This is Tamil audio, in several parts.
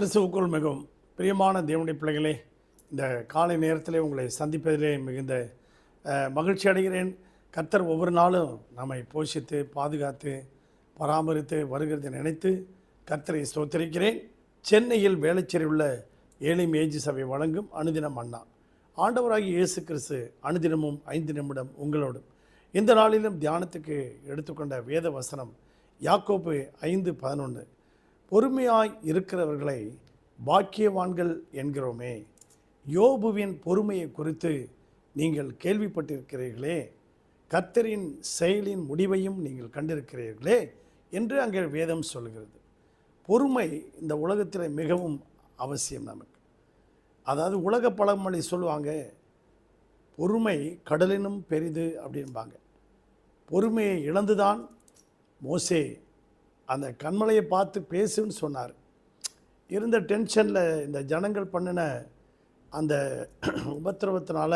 கிறிஸ்துவுக்குள் மிகவும் பிரியமான தேவனுடைய பிள்ளைகளே இந்த காலை நேரத்தில் உங்களை சந்திப்பதிலே மிகுந்த மகிழ்ச்சி அடைகிறேன். கர்த்தர் ஒவ்வொரு நாளும் நம்மை போஷித்து பாதுகாத்து பராமரித்து வருகிறதை நினைத்து கர்த்தரை ஸ்தோத்திரிக்கிறேன். சென்னையில் வேளச்சேரி உள்ள ஏழை மேஜி சபை வழங்கும் அனுதினம் அண்ணா. ஆண்டவராகிய இயேசு கிறிஸ்து அனுதினமும் ஐந்து நிமிடம் உங்களோடும். இந்த நாளிலும் தியானத்துக்கு எடுத்துக்கொண்ட வேத வசனம் யாக்கோப்பு ஐந்து பதினொன்று. பொறுமையாய் இருக்கிறவர்களை பாக்கியவான்கள் என்கிறோமே. யோபுவின் பொறுமையை குறித்து நீங்கள் கேள்விப்பட்டிருக்கிறீர்களே. கர்த்தரின் செயலின் முடிவையும் நீங்கள் கண்டிருக்கிறீர்களே என்று அங்கே வேதம் சொல்கிறது. பொறுமை இந்த உலகத்தில் மிகவும் அவசியம் நமக்கு. அதாவது உலக பழமொழி சொல்லுவாங்க பொறுமை கடலினும் பெரிது அப்படின்பாங்க பொறுமையை இழந்துதான் மோசே அந்த கண்மலையை பார்த்து பேசுன்னு சொன்னார். இருந்த டென்ஷனில் இந்த ஜனங்கள் பண்ணின அந்த உபத்திரவத்தினால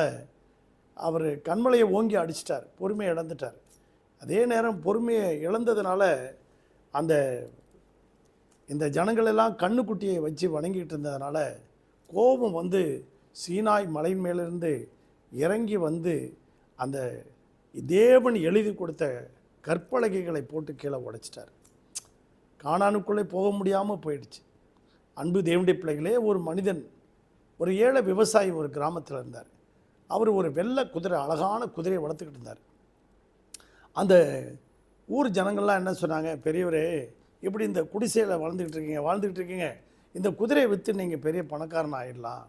அவர் கண்மலையை ஓங்கி அடிச்சிட்டார் பொறுமையை இழந்துட்டார். அதே நேரம் பொறுமையை இழந்ததுனால அந்த இந்த ஜனங்கள் எல்லாம் கண்ணுக்குட்டியை வச்சு வணங்கிட்டு இருந்ததுனால கோபம் வந்து சீனாய் மலையின் மேலிருந்து இறங்கி வந்து அந்த தேவன் எழுதி கொடுத்த கற்பலகைகளை போட்டு கீழே உடைச்சிட்டார். காணானுக்குள்ளே போக முடியாமல் போயிடுச்சு. அன்பு தேவனுடைய பிள்ளைகளே ஒரு மனிதன் ஒரு ஏழை விவசாயி ஒரு கிராமத்தில் இருந்தார். அவர் ஒரு வெள்ளை குதிரை அழகான குதிரையை வளர்த்துக்கிட்டு இருந்தார். அந்த ஊர் ஜனங்கள்லாம் என்ன சொன்னாங்க பெரியவரே இப்படி இந்த குடிசையில் வளர்ந்துக்கிட்டு இருக்கீங்க வாழ்ந்துக்கிட்டு இருக்கீங்க. இந்த குதிரையை விற்று நீங்கள் பெரிய பணக்காரன் ஆயிடலாம்.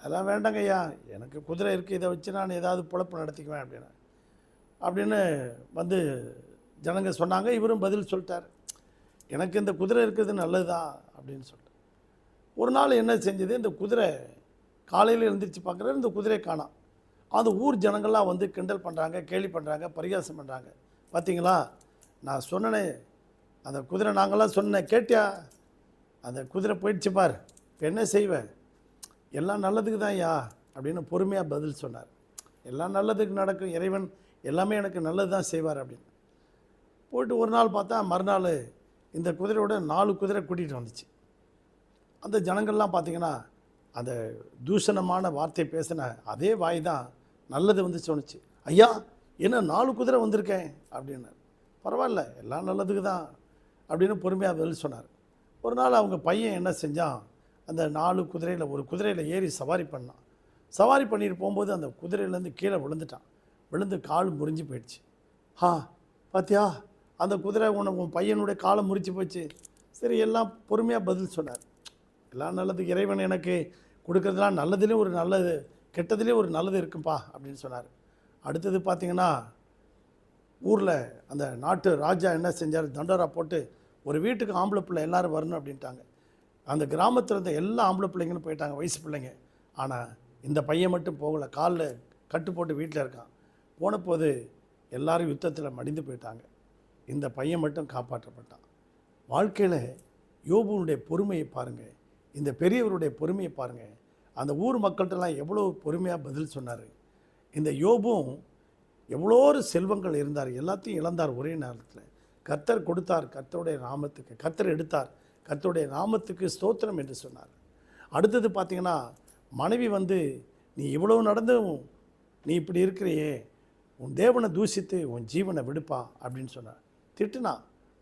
அதெல்லாம் வேண்டாங்க ஐயா. எனக்கு குதிரை இருக்குது இதை வச்சு நான் ஏதாவது பிழப்பு நடத்திக்குவேன் அப்படின்னு அப்படின்னு வந்து ஜனங்க சொன்னாங்க. இவரும் பதில் சொல்லிட்டார். எனக்கு இந்த குதிரை இருக்கிறது நல்லதுதான் அப்படின்னு சொல்லிட்டு. ஒரு நாள் என்ன செஞ்சது? இந்த குதிரை காலையில் எழுந்திரிச்சு பார்க்குறது இந்த குதிரை காணாம். அந்த ஊர் ஜனங்கள்லாம் வந்து கிண்டல் பண்ணுறாங்க கேலி பண்ணுறாங்க பரிகாசம் பண்ணுறாங்க பார்த்தீங்களா நான் சொன்னேன் அந்த குதிரை நாங்களாம் சொன்னேன் கேட்டியா? அந்த குதிரை போயிடுச்சு பார் இப்போ என்ன செய்வேன் எல்லாம் நல்லதுக்கு தான் யா அப்படின்னு பொறுமையாக பதில் சொன்னார். எல்லாம் நல்லதுக்கு நடக்கும் இறைவன் எல்லாமே எனக்கு நல்லது தான் செய்வார் அப்படின்னு. போயிட்டு ஒரு நாள் பார்த்தா மறுநாள் இந்த குதிரையோட நாலு குதிரை கூட்டிகிட்டு வந்துச்சு. அந்த ஜனங்கள்லாம் பார்த்தீங்கன்னா அந்த தூஷணமான வார்த்தை பேசின அதே வாய் தான் நல்லது வந்து சொன்னிச்சு ஐயா என்ன நாலு குதிரை வந்திருக்கேன் அப்படின்னார். பரவாயில்ல எல்லாம் நல்லதுக்கு தான் அப்படின்னு பொறுமையாக பதில் சொன்னார். ஒரு நாள் அவங்க பையன் என்ன செஞ்சான்? அந்த நாலு குதிரையில் ஒரு குதிரையில் ஏறி சவாரி பண்ணான். சவாரி பண்ணிட்டு போகும்போது அந்த குதிரையிலேருந்து கீழே விழுந்துட்டான். விழுந்து கால் முறிஞ்சு போயிடுச்சு. ஆ பாத்தியா? அந்த குதிரை உன உன் பையனுடைய காலை முறிச்சு போச்சு. சரி எல்லாம் பொறுமையாக பதில் சொன்னார். எல்லாம் நல்லது இறைவன் எனக்கு கொடுக்குறதுலாம் நல்லதுலேயும் ஒரு நல்லது கெட்டதுலேயும் ஒரு நல்லது இருக்குப்பா அப்படின்னு சொன்னார். அடுத்தது பார்த்தீங்கன்னா ஊரில் அந்த நாட்டு ராஜா என்ன செஞ்சார்? தண்டோரா போட்டு ஒரு வீட்டுக்கு ஆம்பளை பிள்ளை எல்லாரும் வரணும் அப்படின்ட்டாங்க. அந்த கிராமத்தில் இருந்த எல்லா ஆம்பளை பிள்ளைங்களும் போயிட்டாங்க வயசு பிள்ளைங்க. ஆனால் இந்த பையன் மட்டும் போகலை. காலில் கட்டு போட்டு வீட்டில் இருக்கான். போன போது எல்லோரும் யுத்தத்தில் மடிந்து போயிட்டாங்க. இந்த பையன் மட்டும் காப்பாற்றப்பட்டான். வாழ்க்கையில் யோபுனுடைய பொறுமையை பாருங்கள் இந்த பெரியவருடைய பொறுமையை பாருங்கள் அந்த ஊர் மக்கள்கிட்டலாம் எவ்வளோ பொறுமையாக பதில் சொன்னார். இந்த யோபும் எவ்வளோ ஒரு செல்வங்கள் இருந்தார். எல்லாத்தையும் இழந்தார் ஒரே நேரத்தில். கர்த்தர் கொடுத்தார் கர்த்தருடைய நாமத்துக்கு. கர்த்தர் எடுத்தார் கர்த்தருடைய நாமத்துக்கு ஸ்தோத்திரம் என்று சொன்னார். அடுத்தது பார்த்தீங்கன்னா மனைவி வந்து நீ இவ்வளோ நடந்தும் நீ இப்படி இருக்கிறியே. உன் தேவனை தூசித்து உன் ஜீவனை விடுப்பா அப்படின்னு சொன்னார். திட்டுனா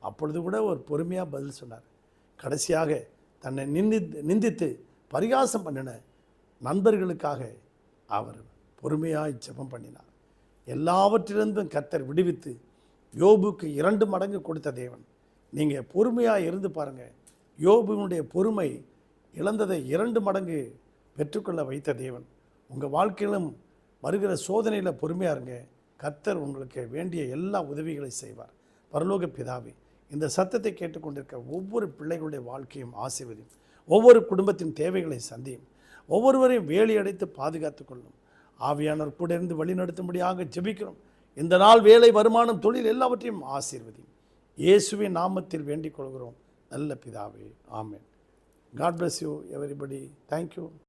அப்பொழுது கூட ஒரு பொறுமையாக பதில் சொன்னார். கடைசியாக தன்னை நிந்தி நிந்தித்து பரிகாசம் பண்ணின நண்பர்களுக்காக அவர் பொறுமையாக ஜெபம் பண்ணினார். எல்லாவற்றிலிருந்தும் கர்த்தர் விடுவித்து யோபுக்கு இரண்டு மடங்கு கொடுத்த தேவன். நீங்கள் பொறுமையாக இருந்து பாருங்கள் யோபுவினுடைய பொறுமை இழந்ததை இரண்டு மடங்கு பெற்றுக்கொள்ள வைத்த தேவன். உங்கள் வாழ்க்கையிலும் வருகிற சோதனையில் பொறுமையாக இருங்க. கர்த்தர் உங்களுக்கு வேண்டிய எல்லா உதவிகளை செய்வார். பரலோக பிதாவே இந்த சத்தத்தை கேட்டுக்கொண்டிருக்க ஒவ்வொரு பிள்ளைகளுடைய வாழ்க்கையும் ஆசீர்வதியும். ஒவ்வொரு குடும்பத்தின் தேவைகளை சந்தியும். ஒவ்வொருவரையும் வேலி அடைத்து பாதுகாத்து கொள்ளும். ஆவியானவர் கூட இருந்து வழிநடத்தும்படியாக ஜெபிக்கிறோம். இந்த நாள் வேலை வருமானம் தொழில் எல்லாவற்றையும் ஆசீர்வதியும். இயேசுவின் நாமத்தில் வேண்டிக் கொள்கிறோம். நல்ல பிதாவே ஆமேன். God bless you everybody thank you